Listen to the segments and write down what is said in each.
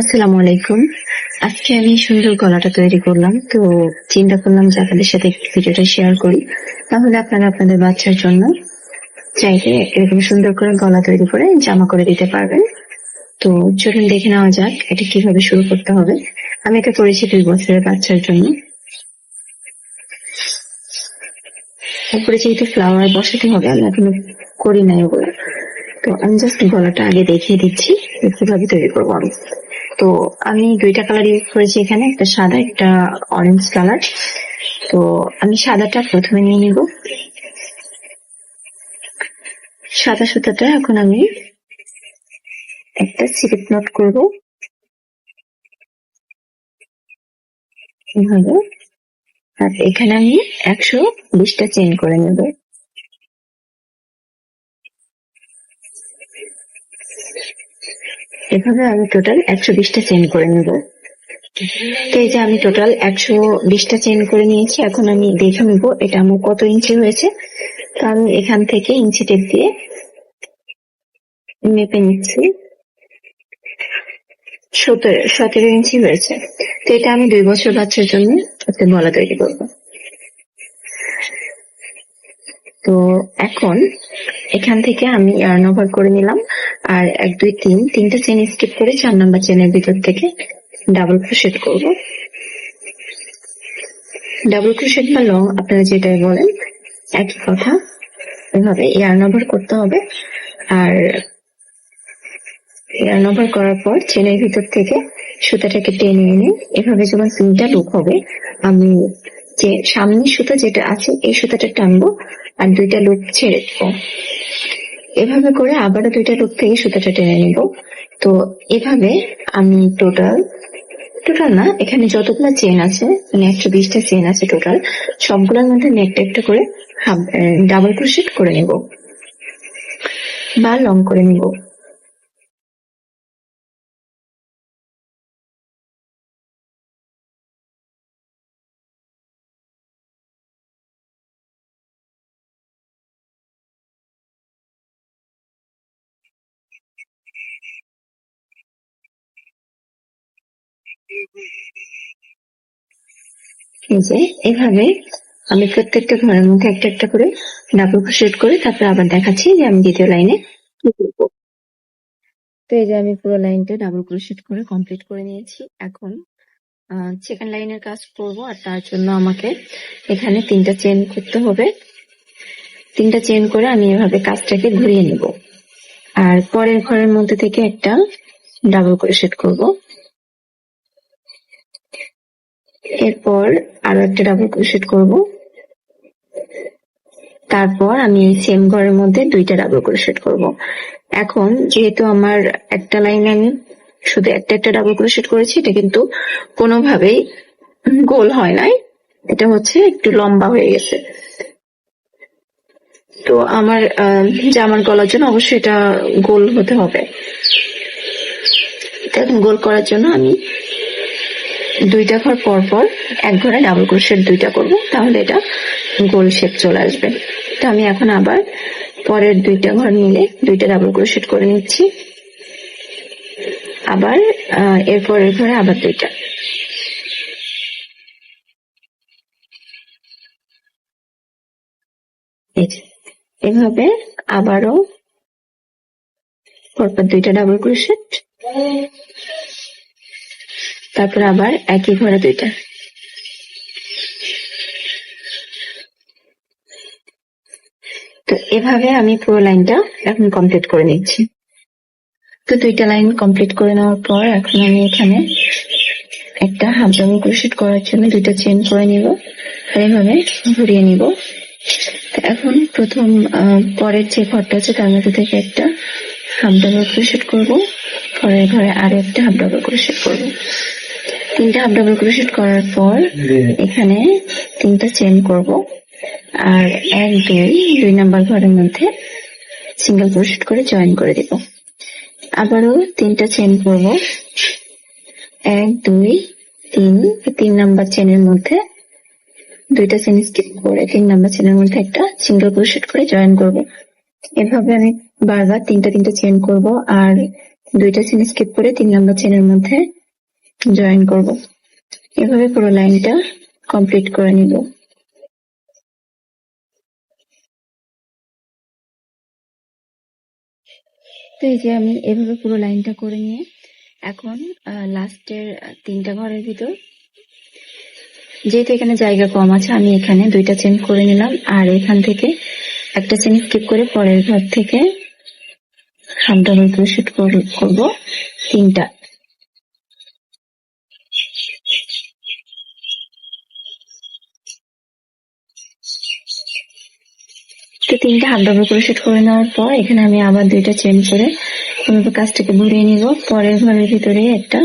আসসালামু আলাইকুম। আজকে আমি সুন্দর গলাটা তৈরি করলাম, তো চিন্তা করলাম যে আপনাদের সাথে ভিডিওটা শেয়ার করি। তাহলে আপনারা আপনাদের বাচ্চার জন্য চাইলে এরকম সুন্দর করে গলা তৈরি করে জামা করে দিতে পারবেন। তো চলুন দেখে নেওয়া যাক এটা কীভাবে শুরু করতে হবে। আমি এটা করেছি দুই বছরের বাচ্চার জন্য। তারপরে যেহেতু ফ্লাওয়ার বসাতে হবে, আমি এখনও করি নাই ওগুলো। তো আমি জাস্ট গলাটা আগে দেখিয়ে দিচ্ছি কীভাবে তৈরি করব আমি। তো আমি দুইটা কালার ইউজ করেছি এখানে, একটা সাদা, একটা অরেঞ্জ কালার তো আমি সাদাটা প্রথমে নিয়ে নিব। সাদা সুতাটা এখন আমি একটা সিরিপ নোট করব। এভাবে। আর এখানে আমি একশো বিশটা চেন করে নেব। এভাবে আমি টোটাল একশো বিশটা চেন করে নেব। তো এই যে আমি টোটাল একশো বিশটা চেন করে নিয়েছি, এখন আমি দেখে নেব এটা আমার কত ইঞ্চি হয়েছে। তো আমি এখান থেকে ইঞ্চি টেপ দিয়ে মেপে নিচ্ছি। সতেরো সতেরো ইঞ্চি হয়েছে। তো এটা আমি দুই বছর বাচ্চার জন্য একটা গলা তৈরি করব। তো এখন এখান থেকে আমি ইয়ার্ন ওভার করে নিলাম, আর এক, দুই, তিন, তিনটা চেন স্কিপ করে চার নাম্বার চেনের ভিতর থেকে ডাবল ক্রোশেট করব। ডাবল ক্রোশেট বা লং আপনারা যেটাই বলেন, একই কথা। এভাবে ইয়ার্ন ওভার করতে হবে, আর ইয়ার্ন ওভার করার পর চেনের ভিতর থেকে সুতাটাকে টেনে এনে এভাবে যখন তিনটা লুক হবে, আমি যে সামনের সুতা যেটা আছে, এই সুতাটা টানবো আর দুইটা লুপ ছেড়ে দেবো। এভাবে করে আবারও দুইটা লুপ থেকে সুতাটা টেনে নিব। তো এভাবে আমি টোটাল টোটাল না, এখানে যতগুলো চেন আছে মানে একশো বিশটা চেন আছে টোটাল সবগুলোর মধ্যে নেকটা একটা করে ডাবল ক্রোশেট করে নিব। বা লং করে নিব। যে এভাবে আমি প্রত্যেকটা ঘরের মধ্যে একটা একটা করে ডাবল ক্রোশেট করে তারপর আবার দেখাচ্ছি যে আমি দ্বিতীয় লাইনে তো এই যে আমি পুরো লাইনটা ডাবল ক্রোশেট করে কমপ্লিট করে নিয়েছি। এখন সেকেন্ড লাইনের কাজ করব আর তার জন্য আমাকে এখানে তিনটা চেন করতে হবে। তিনটা চেন করে আমি এভাবে কাজটাকে ঘুরিয়ে নিব। আর পরের ঘরের মধ্যে থেকে একটা ডাবল ক্রোশেট করব। এরপর আরও একটা ডাবল ক্রোশেট করব। তারপর আমি এই সেম ঘরের মধ্যে দুইটা ডাবল ক্রোশেট করব। এখন যেহেতু আমার একটা লাইন আমি শুধু একটা একটা ডাবল ক্রোশেট করেছি, এটা কিন্তু কোনোভাবেই গোল হয় নাই। এটা হচ্ছে একটু লম্বা হয়ে গেছে। তো আমার জামার গলার জন্য অবশ্যই এটা গোল হতে হবে। এখন গোল করার জন্য আমি দুইটা ঘর পর পর এক ঘরে ডাবল ক্রোশেট দুইটা করব তাহলে এটা গোল শেপ চলে আসবে। তো আমি এখন আবার পরের দুইটা ঘর মিলে দুইটা ডাবল ক্রোশেট করে নিচ্ছি। আবার আহ, এর পরের ঘরে আবার দুইটা। এভাবে আবারও পরপর দুইটা ডাবল ক্রোশেট তারপর আবার একই ঘরে দুইটা। তো এভাবে আমি পুরো লাইনটা এখন কমপ্লিট করে নিচ্ছি। তো দুইটা লাইন কমপ্লিট করে নেওয়ার পর এখন আমি এখানে একটা হাফ ডাবল ক্রোশেট করার জন্য দুইটা চেন করে নিব এভাবে ঘুরিয়ে নিব। এখন প্রথম পরের যে ঘরটা আছে তার মধ্যে থেকে একটা হাফ ডাবল ক্রোশেট করব। পরের ঘরে আর একটা হাফ ডাবল ক্রোশেট করব। তিনটা হাফ ডাবল ক্রোশেট করার পর এখানে তিনটা চেন করব। আর এক দুই দুই নাম্বার ঘরের মধ্যে সিঙ্গেল ক্রোশেট করে জয়েন করে দিব। আবারও তিনটা চেন করব। এক দুই তিন তিন নাম্বার চেনের মধ্যে দুইটা চেন স্কিপ করে তিন নাম্বার চেনের মধ্যে একটা সিঙ্গেল ক্রোশেট করে জয়েন করব। এভাবে আমি বারবার তিনটা তিনটা চেন করব আর দুইটা চেন স্কিপ করে তিন নাম্বার চেনের মধ্যে জয়েন করব। এভাবে পুরো লাইনটা কমপ্লিট করে নিব। তো এই যে আমি এভাবে পুরো লাইনটা করে নিয়ে এখন লাস্টের তিনটা ঘরের ভিতর, যেহেতু এখানে জায়গা কম আছে, আমি এখানে দুইটা চেন করে নিলাম। আর এখান থেকে একটা চেন স্কিপ করে পরের ঘর থেকে হাফ ডাবল ক্রোশেট করব। তিনটা। তো তিনটা হাফ ডাবল ক্রোশেট করে নেওয়ার পর এখানে আমি আবার দুইটা চেন করে এভাবে কাজটাকে ঘুরিয়ে নিব। পরের ঘরের ভিতরে একটা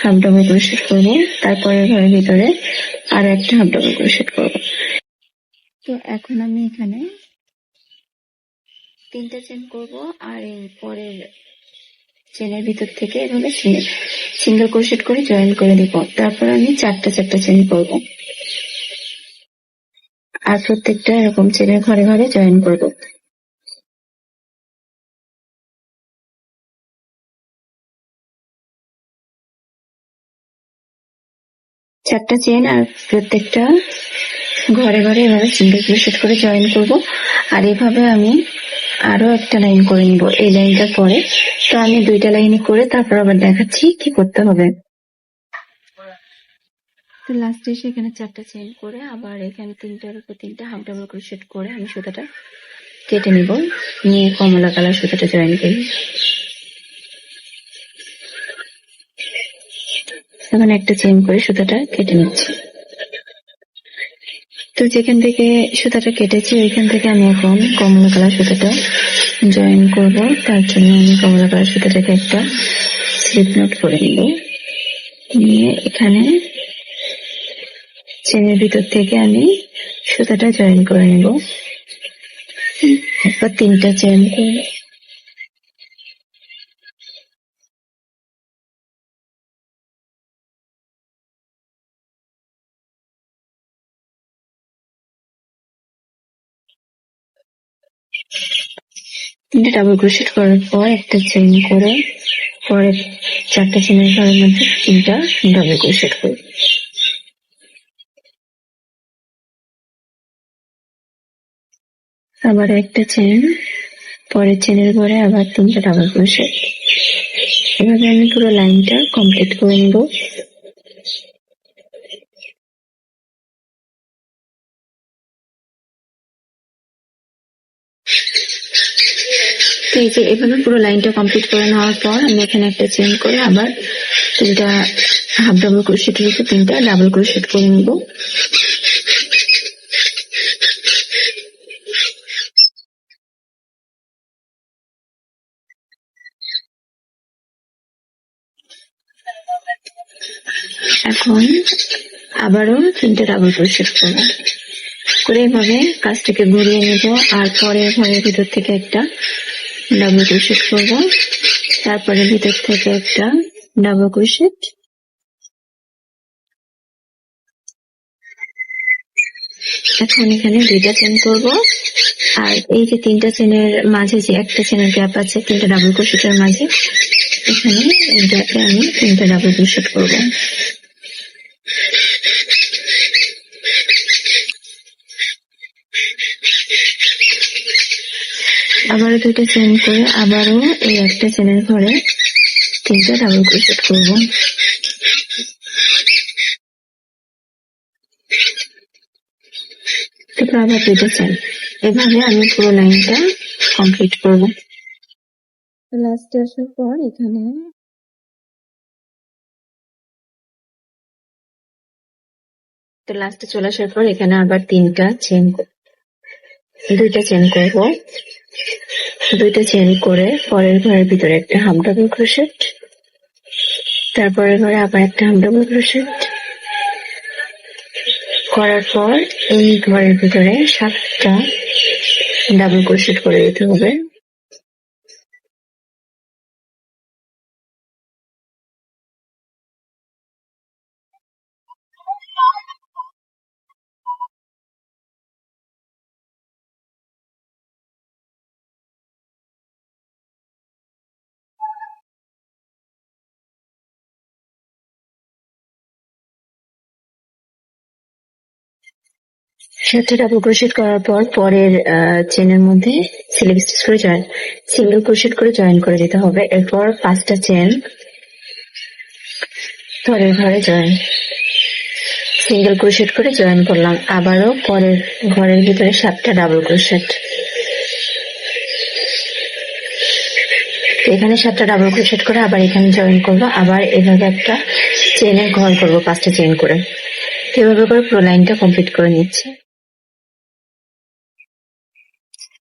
হাফ ডাবল ক্রোশেট করব। তারপরের ঘরের ভিতরে আর একটা হাফ ডাবল ক্রোশেট করব। তো এখন আমি এখানে তিনটা চেন করব আর এই পরের চেনের ভিতর থেকে এভাবে সিঙ্গেল ক্রোশেট করে জয়েন করে দিব তারপর আমি চারটা চারটা চেন করব। আর প্রত্যেকটা এরকম চেনের ঘরে ঘরে জয়েন করব। চারটা চেন আর প্রত্যেকটা ঘরে ঘরে এভাবে সিঙ্গেল ক্রোশেট করে জয়েন করব। আর এভাবে আমি আরও একটা লাইন করে নিব। এই লাইনটা পরে। তো আমি দুইটা লাইনই করে তারপর আবার দেখাচ্ছি কি করতে হবে। তো লাস্টে এসে এখানে চারটা চেন করে আবার এখানে তিনটার উপর তিনটা হাফ ডাবল ক্রোশেট করে আমি সুতাটা কেটে নিব। নিয়ে কমলা কালার সুতাটা জয়েন করি। এখন একটা চেন করে সুতাটা কেটে নিচ্ছি। তো যেখান থেকে সুতাটা কেটেছি ওইখান থেকে আমি এখন কমলা কালার সুতাটা জয়েন করব। তার জন্য আমি কমলা কালার সুতাটাকে একটা স্লিপ নোট করে নিব। নিয়ে এখানে চেনের ভিতর থেকে আমি সুতাটা জয়েন করে নিব। এরপর তিনটা চেন করে তিনটা ডাবল ক্রোশেট করার পর একটা চেইন করে পরে চারটা চেনের ঘরের মধ্যে তিনটা ডাবল ক্রোশেট করব। আবার একটা চেন পরের চেনের পরে আবার তিনটা ডাবল ক্রোশেট এভাবে আমি পুরো লাইনটা কমপ্লিট করে নেব। এই যে এভাবে পুরো লাইনটা কমপ্লিট করে নেওয়ার পর আমি এখানে একটা চেন করে আবার তিনটা হাফ ডাবল ক্রোশেটের উপর তিনটা ডাবল ক্রোশেট করে নিব। এখন আবারও তিনটে ডাবল ক্রোশেট করব। করে এভাবে কাজটাকে ঘুরিয়ে নেব, আর পরে ঘরের ভিতর থেকে একটা ডাবল ক্রোশেট করব। তারপরে ভিতর থেকে একটা ডাবল ক্রোশেট এখন এখানে দুইটা চেন করব। আর এই যে তিনটা চেনের মাঝে যে একটা চেনের গ্যাপ আছে, তিনটা ডাবল ক্রোশেটের মাঝে, এখানে এই গ্যাপে আমি তিনটা ডাবল ক্রোশেট করব। আবারও দুটো চেন করে আবারও এই একটা চেনের ঘরে তিনটা ডাবল ক্রোশেট করব। তারপর আবার দুইটা চেন এভাবে আমি পুরো লাইনটা কমপ্লিট করব। লাস্টে আসার পর এখানে তো লাস্টে চলে আসার পর এখানে আবার তিনটা চেন দুইটা চেন করব। দুইটা চেন করে পরের ঘরের ভিতরে একটা হাফ ডাবল ক্রোশেট তারপরের ঘরে আবার একটা হাফ ডাবল ক্রোশেট করার পর এই ঘরের ভিতরে সাতটা ডাবল ক্রোশেট করে দিতে হবে। সাতটা ডাবল ক্রোশেট করার পর পরের চেনের মধ্যে স্লিপ করে জয়েন সিঙ্গেল ক্রোশেট করে জয়েন করে দিতে হবে। এরপর পাঁচটা চেন পরের ঘরে জয়েন সিঙ্গেল ক্রোশেট করে জয়েন করলাম। আবারও পরের ঘরের ভিতরে সাতটা ডাবল ক্রোশেট এখানে সাতটা ডাবল ক্রোশেট করে আবার এখানে জয়েন করব। আবার এভাবে একটা চেনের ঘর করব, পাঁচটা চেন করে। এভাবে করে পুরো লাইনটা কমপ্লিট করে নিচ্ছি।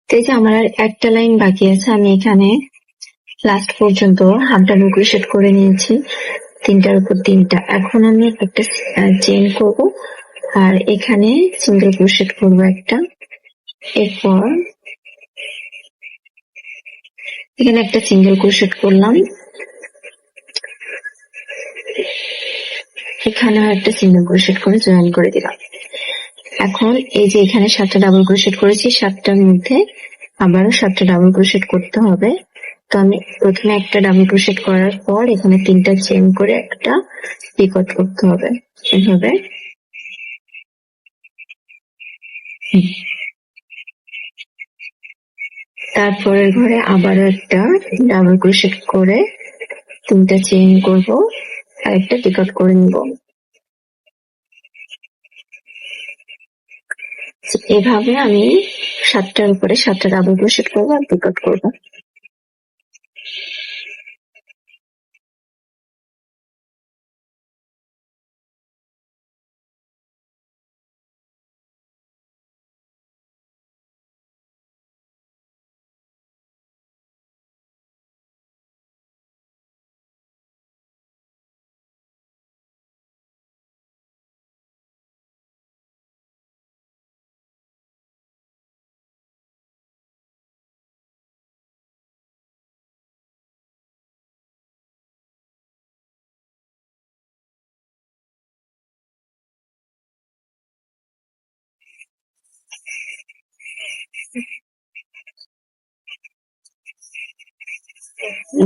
এই যে আমার আর একটা লাইন বাকি আছে, আমি এখানে লাস্ট পর্যন্ত হাফ ডাবল ক্রোশেট করে নিয়েছি। তিনটার উপর তিনটা। এখন আমি একটা চেন করব, আর এখানে সিঙ্গেল ক্রোশেট করব একটা। এরপর এখানে একটা সিঙ্গেল ক্রোশেট করলাম। এখানেও একটা সিঙ্গেল ক্রোশেট করে জয়েন করে দিলাম। এখন এই যে এখানে সাতটা ডাবল ক্রোশেট করেছি, সাতটার মধ্যে আবারও সাতটা ডাবল ক্রোশেট করতে হবে তো আমি প্রথমে একটা ডাবল ক্রোশেট করার পর এখানে তিনটা চেন করে একটা পিকট করতে হবে, এভাবে। তারপরের ঘরে আবারও একটা ডাবল ক্রোশেট করে তিনটা চেন করব আর একটা পিকট করে নিব এভাবে আমি সাতটার উপরে সাতটা ডাবল ক্রোশেট করব আর পিকট করব।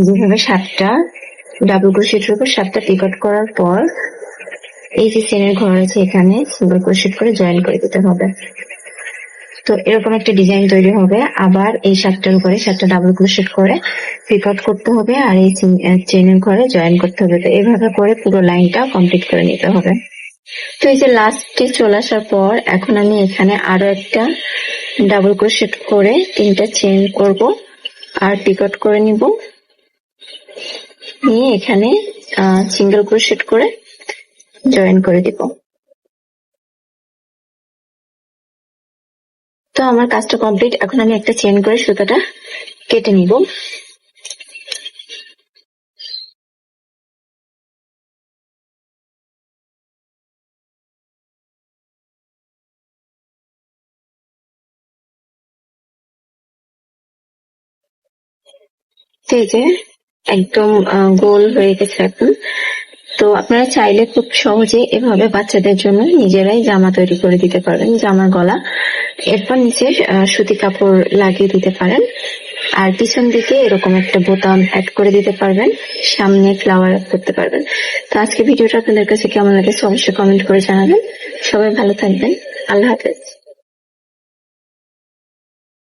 যেভাবে সাতটা ডাবল ক্রোশেটের উপর সাতটা পিকট করার পর, এই যে চেনের ঘর আছে এখানে সিঙ্গেল ক্রোশেট করে জয়েন করে দিতে হবে। তো এরকম একটা ডিজাইন তৈরি হবে। আবার এই সাতটার উপরে সাতটা ডাবল ক্রোশেট করে পিকট করতে হবে আর এই চেনের ঘরে জয়েন করতে হবে। তো এভাবে করে পুরো লাইনটা কমপ্লিট করে নিতে হবে। তো এই যে লাস্টে চলে আসার পর, এখন আমি এখানে আরও একটা ডাবল ক্রোশেট করে তিনটা চেন করব আর পিকট করে নিব। নিয়ে এখানে সিঙ্গেল ক্রোশেট করে জয়েন করে দিব। তো আমার কাজটা কমপ্লিট এখন আমি একটা চেন করে সুতাটা কেটে নিব। যে একদম গোল হয়ে গেছে এখন। তো আপনারা চাইলে খুব সহজে এভাবে বাচ্চাদের জন্য নিজেরাই জামা তৈরি করে দিতে পারবেন জামার গলা। এরপর নিচে সুতি কাপড় লাগিয়ে দিতে পারেন। আর পিছন দিকে এরকম একটা বোতাম অ্যাড করে দিতে পারবেন। সামনে ফ্লাওয়ার অ্যাড করতে পারবেন। তো আজকে ভিডিওটা আপনাদের কাছে কেমন লাগে, অবশ্যই কমেন্ট করে জানাবেন। সবাই ভালো থাকবেন। আল্লাহ হাফেজ।